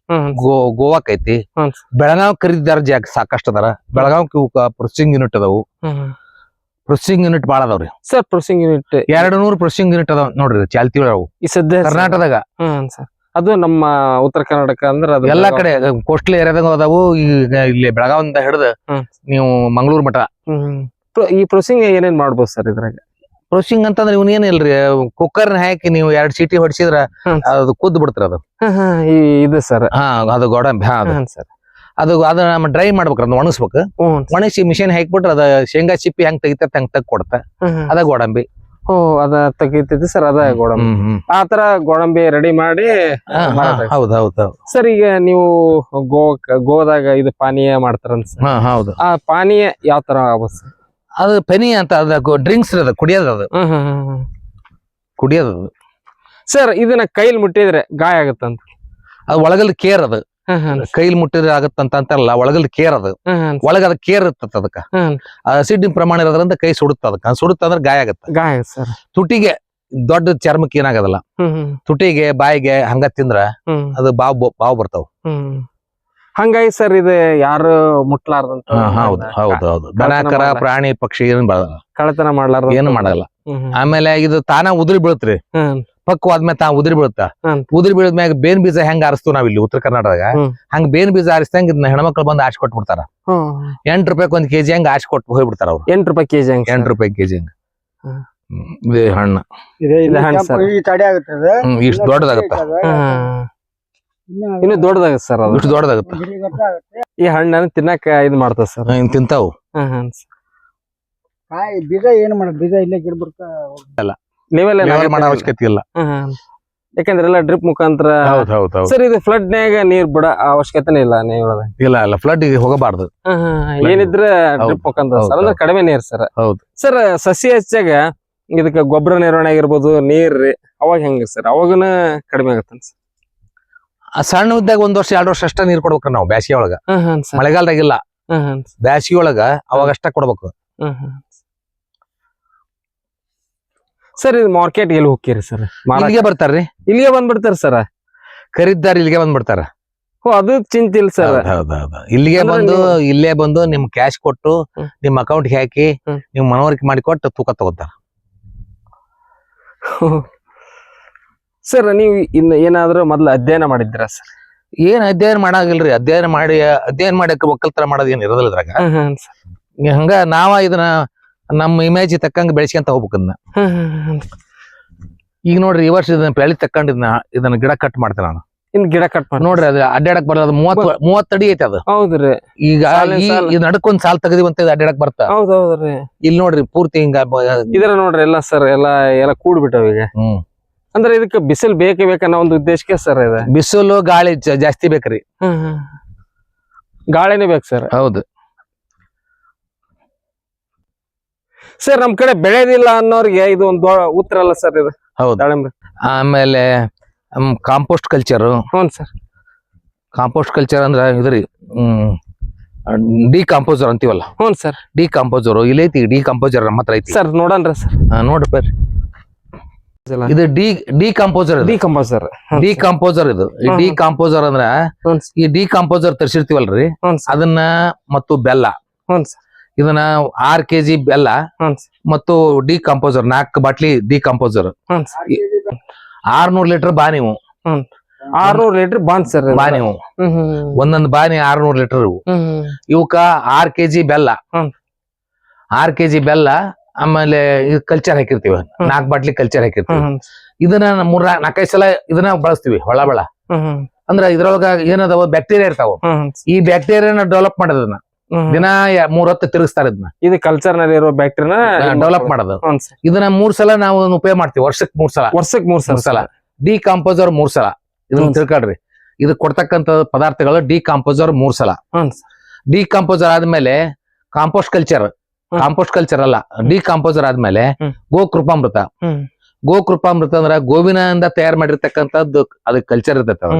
A: ಗೋ ಗೋವಾಕ್ ಐತಿ. ಬೆಳಗಾವ್ ಖರೀದಿದಾರ ಜಾಗ ಸಾಕಷ್ಟು ಅದಾರ. ಬೆಳಗಾವ್ ಪ್ರೊಸೆಸಿಂಗ್ ಯೂನಿಟ್ ಅದಾವು. ಪ್ರೊಸೆಸಿಂಗ್ ಯೂನಿಟ್ ಬಾಳ ಅದಾವ್ರಿ.
B: ಸರ್ ಪ್ರೊಸೆಸಿಂಗ್ ಯೂನಿಟ್
A: ಎರಡು ನೂರು ಪ್ರೊಸೆಸಿಂಗ್ ಯೂನಿಟ್ ಅದಾವ ನೋಡ್ರಿ ಚಾಲ್ತಿ ಅವು
B: ಈ ಸದ್ಯ
A: ಕರ್ನಾಟಕದಾಗ.
B: ಹ್ಮ್ ಸರ್. ಅದು ನಮ್ಮ ಉತ್ತರ ಕರ್ನಾಟಕ ಅಂದ್ರೆ ಅದು
A: ಎಲ್ಲಾ ಕಡೆ ಕೋಸ್ಟಲ್ ಏರಿಯಾದಾಗ ಅದಾವು ಈಗ ಇಲ್ಲಿ ಬೆಳಗಾವಿಂದ ಹಿಡಿದು
B: ಹ್ಮ್.
A: ನೀವು ಮಂಗಳೂರು ಮಠ.
B: ಹ್ಮ್ ಪ್ರ- ಈ ಪ್ರೊಸಿಂಗ್ ಏನೇನ್ ಮಾಡ್ಬೋದು ಸರ್ ಇದ್ರಾಗ?
A: ಪ್ರೊಸಿಂಗ್ ಅಂತಂದ್ರೆ ಇವನ್ ಏನಿಲ್ರಿ ಕುಕ್ಕರ್ ಹಾಕಿ ನೀವು ಎರಡ್ ಸೀಟಿ ಹೊಡಿಸಿದ್ರ
B: ಹ್ಮ್.
A: ಅದು ಕುದ್ದು ಬಿಡ್ತಾರ ಅದು.
B: ಹಾ, ಹಾ, ಈ ಇದು ಸರ್
A: ಹಾ ಅದು ಗೋಡಂಬಿ ಹಾ ಅದು.
B: ಸರ್
A: ಅದು ಅದ ನಮ್ಮ ಡ್ರೈ ಮಾಡ್ಬೇಕ್ರ ಅದನ್ನ ಒಣಗಿಸ್ಬೇಕು.
B: ಹ್ಞೂ
A: ಒಣಗಿಸಿ ಮಿಷಿನ್ ಹಾಕ್ಬಿಟ್ರೆ ಅದ ಶೇಂಗಾ ಚಿಪ್ಪಿ ಹೆಂಗ್ ತೆಗಿತೈತೆ ಹಂಗ್ ತಗ್ ಕೊಡ್ತ. ಅದ ಗೋಡಂಬಿ.
B: ಓ ಅದ ತೆಗಿತೈತಿ ಸರ್ ಅದ ಗೋಡಂಬಿ. ಆತರ ಗೋಡಂಬಿ ರೆಡಿ ಮಾಡಿ
A: ಹೌದು ಹೌದ್
B: ಸರ್ ಈಗ ನೀವು ಗೋ ಗೋದಾಗ ಇದು ಪಾನೀಯ ಮಾಡ್ತಾರಂತ ಸರ್.
A: ಹಾ ಹೌದು.
B: ಆ ಪಾನೀಯ ಯಾವ ತರ ಆಗ್ಬೋದು ಸರ್?
A: ಅದು ಪೆನಿ ಅಂತ ಅದ ಡ್ರಿಂಕ್ಸ್ ಅದ ಕುಡಿಯೋದು ಅದು.
B: ಹ್ಮ್ ಹ್ಮ್ ಹ್ಮ್ ಹ್ಮ್.
A: ಕುಡಿಯೋದು ಅದು.
B: ಸರ್ ಇದನ್ನ ಕೈಲಿ ಮುಟ್ಟಿದ್ರೆ ಗಾಯ ಆಗತ್ತಂತ.
A: ಅದು ಒಳಗಲ್ ಕೇರ್ ಅದು. ಕೈಲಿ ಮುಟ್ಟಿದ್ರೆ ಆಗತ್ತಂತ ಅಂತಲ್ಲ ಒಳಗಲ್ ಕೇರ್ ಅದು. ಒಳಗ ಅದ ಕೇರ್ ಇರ್ತದ ಅದಕ್ಕ. ಅಸಿಡ್ ಪ್ರಮಾಣ ಇರೋದ್ರಿಂದ ಕೈ ಸುಡುತ್ತ ಅದಕ್ಕ. ಸುಡುತ್ತ ಅಂದ್ರೆ ಗಾಯ ಆಗತ್ತ.
B: ಗಾಯ ಸರ್.
A: ತುಟಿಗೆ ದೊಡ್ಡ ಚರ್ಮಕ್ಕೆ ಏನಾಗದಲ್ಲ. ತುಟಿಗೆ ಬಾಯಿಗೆ ಹಂಗ ತಿಂದ್ರ ಅದು ಬಾವ್ ಬೊ- ಬಾವ್ ಬರ್ತಾವ.
B: ಹಂಗಾಗಿ ಸರ್ ಇದು ಯಾರು ಮುಟ್ಲಾರ್ದಂತ
A: ಹೌದು ಹೌದು ಹೌದು. ಪ್ರಾಣಿ ಪಕ್ಷಿ ಏನ್
B: ಕಳತನ ಮಾಡ್ಲಾರ್ದ
A: ಏನು ಮಾಡಲ್ಲ. ಆಮೇಲೆ ಇದು ತಾನ ಉದುರಿ ಬೀಳತ್ರಿ. ಪಕ್ವಾದ್ಮೇಲೆ ತಾ ಉದುರಿ ಬೀಳುತ್ತ. ಉದುರಿ ಬೀಳದ ಮ್ಯಾಗ ಬೇನ್ ಬೀಜ ಹೆಂಗ್ ಆರಿಸ್ತೀವಿ ನಾವ್ ಇಲ್ಲಿ ಉತ್ತರ ಕರ್ನಾಟಕದಾಗ. ಹಂಗ ಬೇನ್ ಬೀಜ ಆರಿಸ್ದಂಗ ಇದನ್ನ ಹೆಣ್ಮಕ್ಳು ಬಂದು ಆಚ್ ಕೊಟ್ಬಿಡ್ತಾರ. ಎಂಟ್ ರೂಪಾಯಿ ಒಂದ್ ಕೆಜಿ ಹಂಗ ಆಶ್ ಕೊಟ್ಟು ಹೋಗ್ಬಿಡ್ತಾರ ಅವ್ರು.
B: ಎಂಟ್ ರೂಪಾಯಿ ಕೆಜಿ ಹಂಗ
A: ಎಂಟ್ ರೂಪಾಯಿ ಕೆಜಿ ಹಂಗ. ಹಣ್ಣು.
C: ಇದೆ
A: ಇಷ್ಟು ದೊಡ್ಡದಾಗತ್ತ.
C: ಇನ್ನು
B: ದೊಡ್ಡದಾಗತ್ತ ಸರ್ ಅದು.
A: ಇಷ್ಟು ದೊಡ್ಡದಾಗತ್ತ.
C: ಆಗುತ್ತೆ.
B: ಈ ಹಣ್ಣನ್ನು ತಿನ್ನಕ ಇದ್ ಮಾಡ್ತ ಸರ್.
A: ತಿಂತಾವು.
C: ಬೀಜ ಏನ್ ಮಾಡ ಬೀಜ ಇಲ್ಲೇ ಗಿಡ ಬಿಡ್ಕ
B: ಲೆವೆಲ್
A: ಲೆವೆಲ್ ಮಾಡೋ ಅವಶ್ಯಕತೆ ಇಲ್ಲ.
B: ಯಾಕಂದ್ರೆ ಎಲ್ಲ ಡ್ರಿಪ್ ಮುಖಾಂತರ
A: ಹೌದ್ ಹೌದು ಹೌದ್.
B: ಸರ್ ಇದು ಫ್ಲಡ್ ನಾಗ ನೀರ್ ಬಿಡ ಅವಶ್ಯಕತೆನೇ ಇಲ್ಲ ನೀವು
A: ಇಲ್ಲ ಇಲ್ಲ ಫ್ಲಡ್ ಹೋಗಬಾರ್ದು.
B: ಏನಿದ್ರ ಡ್ರಿಪ್ ಮುಖಾಂತರ ಸರ್ ಅಂದ್ರೆ. ಕಡಿಮೆ ನೀರ್ ಸರ್.
A: ಹೌದು.
B: ಸರ್ ಸಸಿ ಹೆಚ್ಚಾಗ ಇದಕ್ಕೆ ಗೊಬ್ಬರ ನಿರ್ವಹಣೆ ಆಗಿರ್ಬೋದು ನೀರ್ ರೀ ಅವಾಗ ಹೆಂಗ ಸರ್? ಅವಾಗನ ಕಡಿಮೆ ಆಗತ್ತ
A: ಆ ಸಣ್ಣ ಉದ್ದಾಗ ಒಂದ್ ವರ್ಷ ಎರಡು ವರ್ಷ ಅಷ್ಟ ನೀರ್ ಕೊಡ್ಬೇಕ ನಾವು ಬ್ಯಾಸಿಗೆ ಒಳಗ.
B: ಸರ್.
A: ಮಳೆಗಾಲದಾಗಿಲ್ಲ ಬ್ಯಾಸಿಗೆ ಒಳಗ ಅವಾಗ ಅಷ್ಟ ಕೊಡ್ಬೇಕು.
B: ಸರ್ ಇದು ಮಾರ್ಕೆಟ್ ಎಲ್ಲಿ ಹೋಗ್ತೀರಿ ಸರ್
A: ಇಲ್ಲಿಗೆ ಬರ್ತಾರ್ರಿ?
B: ಇಲ್ಲಿಗೆ ಬಂದ್ಬಿಡ್ತಾರ ಸರ್
A: ಖರೀದಾರ ಇಲ್ಲಿಗೆ ಬಂದ್ಬಿಡ್ತಾರ?
B: ಓ ಅದು ಚಿಂತಿಲ್ ಸರ್.
A: ಇಲ್ಲಿಗೆ ಬಂದು ಇಲ್ಲೇ ಬಂದು ನಿಮ್ ಕ್ಯಾಶ್ ಕೊಟ್ಟು. ನಿಮ್ ಅಕೌಂಟ್ ಹಾಕಿ. ನಿಮ್ ಮನವರಿಕೆ ಮಾಡಿ ಕೊಟ್ಟು ತೂಕ ತಗೋತಾರ.
B: ಸರ್ ನೀವು ಇನ್ನು ಏನಾದ್ರೂ ಮೊದ್ಲು ಅಧ್ಯಯನ ಮಾಡಿದ್ರ ಸರ್
A: ಏನ್ ಅಧ್ಯಯನ ಮಾಡಾಗಿಲ್ರಿ. ಅಧ್ಯಯನ ಮಾಡಿ ಅಧ್ಯಯನ ಮಾಡಕ್ಕೆ ಒಕ್ಕಲ್ತರ ಮಾಡೋದ್ ಏನ್ ಇರೋದಿಲ್ಲ ಇದ್ರಾಗ. ಹಂಗ ನಾವ ಇದನ್ನ ನಮ್ಮ ಇಮೇಜ್ ತಕ್ಕಂಗ ಬೆಳೆಸ್ಕೊಂತ ಹೋಗ್ಬೇಕು ಅದನ್ನ ಈಗ ನೋಡ್ರಿ ಈ ವರ್ಷ ಇದನ್ನ ಬೆಳಿ ತಕ್ಕಂಡ್ ಇದನ್ನ ಇದನ್ನ ಗಿಡ ಕಟ್ ಮಾಡ್ತೇನೆ ನಾನು.
B: ಇನ್ ಗಿಡ ಕಟ್ ಮಾಡಿ
A: ನೋಡ್ರಿ ಅದು ಅಡ್ಡಾಡಕ್ ಬರಲ್ಲ ಅದು ಮೂವತ್ ಮೂವತ್ ಅಡಿ ಐತಿ ಅದು.
B: ಹೌದ್ರಿ.
A: ಈಗ ಈ ನಡಕೊಂದ್ ಸಾಲ್ ತೆಗದಿವಂತ ಇದು ಅಡ್ಡಾಡಕ್ ಬರ್ತಾ.
B: ಹೌದ್ ಹೌದ್ರಿ
A: ಇಲ್ಲಿ ನೋಡ್ರಿ ಪೂರ್ತಿ ಹಿಂಗ
B: ಇದರ ನೋಡ್ರಿ ಎಲ್ಲ ಸರ್ ಎಲ್ಲ ಎಲ್ಲ ಕೂಡ್ಬಿಟ್ಟವ ಈಗ.
A: ಹ್ಮ್.
B: ಅಂದ್ರೆ ಇದಕ್ಕೆ ಬಿಸಿಲು ಬೇಕೇ ಬೇಕನ್ನೋ ಒಂದು ಉದ್ದೇಶಕ್ಕೆ ಸರ್ ಇದೆ.
A: ಬಿಸಿಲು ಗಾಳಿ ಜಾಸ್ತಿ ಬೇಕ್ರಿ.
B: ಗಾಳಿನೇ ಬೇಕು ಸರ್.
A: ಹೌದು.
B: ಸರ್ ನಮ್ ಕಡೆ ಬೆಳೆದಿಲ್ಲ ಅನ್ನೋರಿಗೆ ಇದು ಒಂದು ಉತ್ತರ ಅಲ್ಲ ಸರ್ ಇದು.
A: ಹೌದು.
B: ದಾಳಿಂಬ್ರಿ.
A: ಆಮೇಲೆ ಕಾಂಪೋಸ್ಟ್ ಕಲ್ಚರ್
B: ಹ್ಞೂ ಸರ್.
A: ಕಾಂಪೋಸ್ಟ್ ಕಲ್ಚರ್ ಅಂದ್ರೆ ಇದ್ರಿ ಹ್ಮ್ ಡಿ ಕಾಂಪೋಸರ್ ಅಂತೀವಲ್ಲ?
B: ಹ್ಞೂ ಸರ್.
A: ಡಿ ಕಾಂಪೋಸರ್ ಐತಿ ಡಿ ಕಾಂಪೋಸರ್ ನಮ್ಮ ಹತ್ರ ಐತಿ.
B: ಸರ್ ನೋಡನ್ರ ಸರ್.
A: ನೋಡ್ರಿ ಬರ್ರಿ. ಇದು D decomposer
B: decomposer
A: decomposer ಇದು. ಈ ಡಿ ಕಾಂಪೋಸರ್ ಅಂದ್ರ ಈ ಡಿ ಕಾಂಪೋಸರ್ ತರಿಸಿರ್ತೀವಲ್ರಿ ಅದನ್ನ ಮತ್ತು ಬೆಲ್ಲ.
B: ಹ್ಞೂ ಸರ್.
A: ಇದನ್ನ ಆರ್ ಕೆಜಿ ಬೆಲ್ಲ ಮತ್ತು ಡಿ ಕಾಂಪೋಸರ್ ನಾಲ್ಕು ಬಾಟ್ಲಿ ಡಿ ಕಾಂಪೋಸರ್ ಆರ್ನೂರ್ ಲೀಟರ್ ಬಾ ನೀವು
B: ಆರ್ನೂರು ಲೀಟರ್ ಬಾನ್ ಸರ್
A: ಬಾ ನೀವು ಒಂದೊಂದ್ ಬಾನಿ ಆರ್ನೂರ್ ಲೀಟರ್ ಇವು. ಇವಕ್ಕ ಆರ್ ಕೆಜಿ ಬೆಲ್ಲ. ಆರ್ ಕೆಜಿ ಬೆಲ್ಲ ಆಮೇಲೆ ಕಲ್ಚರ್ ಹಾಕಿರ್ತೀವಿ. ನಾಲ್ಕ್ ಬಾಟ್ಲಿ ಕಲ್ಚರ್ ಹಾಕಿರ್ತೀವಿ. ಇದನ್ನ ಮೂರ್ ನಾಲ್ಕೈದು ಸಲ ಇದನ್ನ ಬಳಸ್ತೀವಿ ಹೊಳ ಬೆಳ. ಅಂದ್ರ ಇದ್ರೊಳಗ ಏನದಾವ ಬ್ಯಾಕ್ಟೀರಿಯಾ ಇರ್ತಾವ. ಈ ಬ್ಯಾಕ್ಟೀರಿಯಾನ ಡೆವಲಪ್ ಮಾಡೋದನ್ನ. ದಿನ ಮೂರ್ ಹೊತ್ತು ತಿರುಗಿಸ್ತಾರ ಇದನ್ನ
B: ಇದು ಕಲ್ಚರ್ನಲ್ಲಿ ಇರೋ ಬ್ಯಾಕ್ಟೀರಿಯಾ
A: ಡೆವಲಪ್ ಮಾಡೋದು. ಇದನ್ನ ಮೂರ್ ಸಲ ನಾವು ಉಪಯೋಗ ಮಾಡ್ತೀವಿ. ವರ್ಷಕ್ ಮೂರ್ ಸಲ.
B: ವರ್ಷಕ್ ಮೂರ್ ಸಲ
A: ಸಲ. ಡಿ ಕಾಂಪೋಸರ್ ಮೂರ್ ಸಲ. ಇದನ್ನ. ತಿಳ್ಕೊಳ್ರಿ. ಇದು ಕೊಡ್ತಕ್ಕಂತ ಪದಾರ್ಥಗಳು ಡಿ ಕಾಂಪೋಸರ್ ಮೂರ್ ಸಲ.
B: Decomposer sir.
A: ಡಿ ಕಾಂಪೋಸರ್ ಆದ್ಮೇಲೆ ಕಾಂಪೋಸ್ಟ್ ಕಲ್ಚರ್. ಕಾಂಪೋಸ್ಟ್ ಕಲ್ಚರ್ ಅಲ್ಲ. ಡಿ ಕಾಂಪೋಸರ್ ಆದ್ಮೇಲೆ
B: ಗೋ
A: ಗೋಕೃಪಾಮೃತ. ಗೋಕೃಪಾಮೃತ ಅಂದ್ರ ಗೋವಿನಿಂದ ತಯಾರು ಮಾಡಿರ್ತಕ್ಕಂಥದ್ದು ಅದಕ್ಕೆ ಕಲ್ಚರ್ ಇರ್ತೈತೆ ಅದು.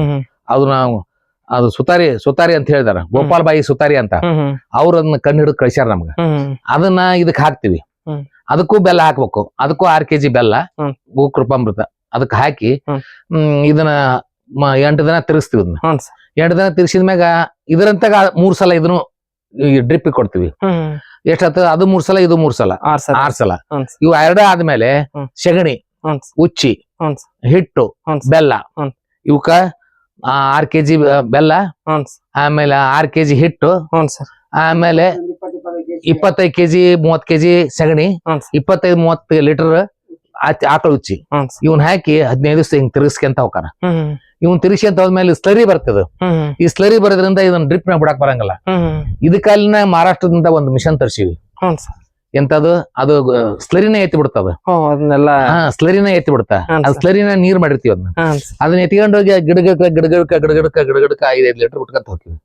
A: ಅದು ಸುತಾರಿ ಸುತಾರಿ ಅಂತ ಹೇಳಿದಾರ. ಗೋಪಾಲ್ ಬಾಯಿ ಸುತಾರಿ ಅಂತ. ಅವ್ರ ಅದನ್ನ ಕಣ್ಣು ಹಿಡಿದು ಕಳಿಸ್ಯಾರ ನಮ್ಗ. ಅದನ್ನ ಇದಕ್ ಹಾಕ್ತಿವಿ. ಅದಕ್ಕೂ ಬೆಲ್ಲ ಹಾಕ್ಬೇಕು. ಅದಕ್ಕೂ ಆರ್ ಕೆಜಿ ಬೆಲ್ಲ ಭೂಕೃಪಾಮೃತ ಅದಕ್ಕೆ ಹಾಕಿ ಇದನ್ನ ಎಂಟು ದಿನ ತಿರ್ಗಿಸ್ತೀವಿ ಇದನ್ನ ಎಂಟು ದಿನ ತಿರ್ಸಿದ ಮ್ಯಾಗ ಇದರಂತಾಗ ಮೂರ್ ಸಲ ಇದನ್ನು ಡ್ರಿಪ್ ಕೊಡ್ತೀವಿ.
B: ಎಷ್ಟು
A: ಎಷ್ಟಾತ ಅದು ಮೂರ್ ಸಲ ಇದು ಮೂರ್ ಸಲ.
B: ಆರ್
A: ಸಲ. ಇವು ಎರಡ ಆದ್ಮೇಲೆ. ಸೆಗಣಿ ಉಚ್ಚಿ ಹಿಟ್ಟು ಬೆಲ್ಲ. ಇವಕ್ಕ ಆರ್ ಕೆಜಿ ಬೆಲ್ಲ ಆಮೇಲೆ ಆರ್ ಕೆಜಿ ಹಿಟ್ಟು ಆಮೇಲೆ
C: ಇಪ್ಪತ್ತು ಇಪ್ಪತ್ತೈದು ಕೆಜಿ
A: ಮೂವತ್ ಕೆಜಿ ಸಗಣಿ ಇಪ್ಪತ್ತೈದು ಮೂವತ್ತು ಲೀಟರ್ ಆಕಳ ಉಚ್ಚಿ. ಇವನ್ ಹಾಕಿ ಹದಿನೈದು ದಿವಸ ಹಿಂಗ್ ತಿರ್ಗಿಸ್ಕೊಂತ ಹೋಗಾರ ಇವನ್ ತಿರ್ಗಿಸ್ಕೊಂತ ಹೋದ್ಮೇಲೆ ಸ್ಲರಿ ಬರ್ತದ ಈ ಸ್ಲರಿ ಬರೋದ್ರಿಂದ ಇದನ್ನ ಡ್ರಿಪ್ನ ಬಿಡಕ್ ಬರಂಗಿಲ್ಲ ಇದಕ್ಕಲ್ಲಿನ ಮಹಾರಾಷ್ಟ್ರದಿಂದ ಒಂದು ಮಿಷನ್ ತರ್ಸಿವಿ. ಎಂತದು? ಅದು ಸ್ಲರಿನ ಎತ್ತಿ ಬಿಡ್ತದ.
B: ಅದನ್ನೆಲ್ಲ
A: ಸ್ಲರಿನೇ ಎತ್ತಿ ಬಿಡ್ತಾ. ಸ್ಲರಿನ ನೀರ್ ಮಾಡಿರ್ತೀವಿ ಅದನ್ನ ಅದನ್ನ ಎತ್ಕೊಂಡು ಹೋಗಿ ಗಿಡಗಡ್ಕ ಗಿಡಗಡ್ಕ ಗಿಡಗಡ್ಕ ಗಿಡಗಡಕ ಐದೈದು ಲೀಟರ್ ಬಿಟ್ಕೊಂತ ಹೋಗ್ತೀವಿ.